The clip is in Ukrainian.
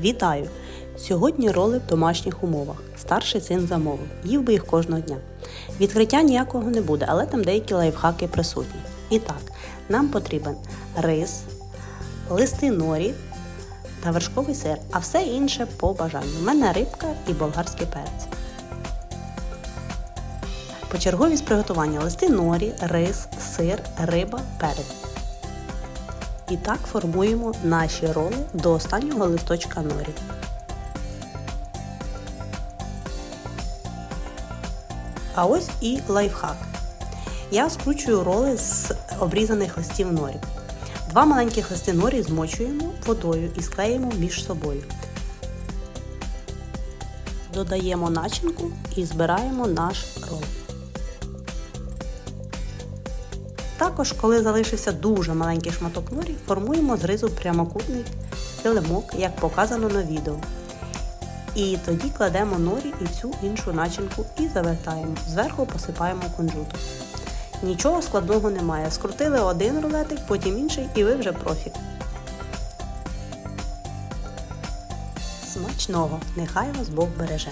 Вітаю! Сьогодні роли в домашніх умовах. Старший син замовив. Їв би їх кожного дня. Відкриття ніякого не буде, але там деякі лайфхаки присутні. І так, нам потрібен рис, листи норі та вершковий сир, а все інше по бажанню. У мене рибка і болгарський перець. Почерговість приготування листи норі, рис, сир, риба, перець. І так формуємо наші роли до останнього листочка норі. А ось і лайфхак. Я скручую роли з обрізаних листів норі. Два маленьких листи норі змочуємо водою і склеїмо між собою. Додаємо начинку і збираємо наш рол. Також, коли залишився дуже маленький шматок норі, формуємо з ризу прямокутний килимок, як показано на відео. І тоді кладемо норі і всю іншу начинку і завертаємо. Зверху посипаємо кунжутом. Нічого складного немає. Скрутили один рулетик, потім інший і ви вже профі. Смачного! Нехай вас Бог береже!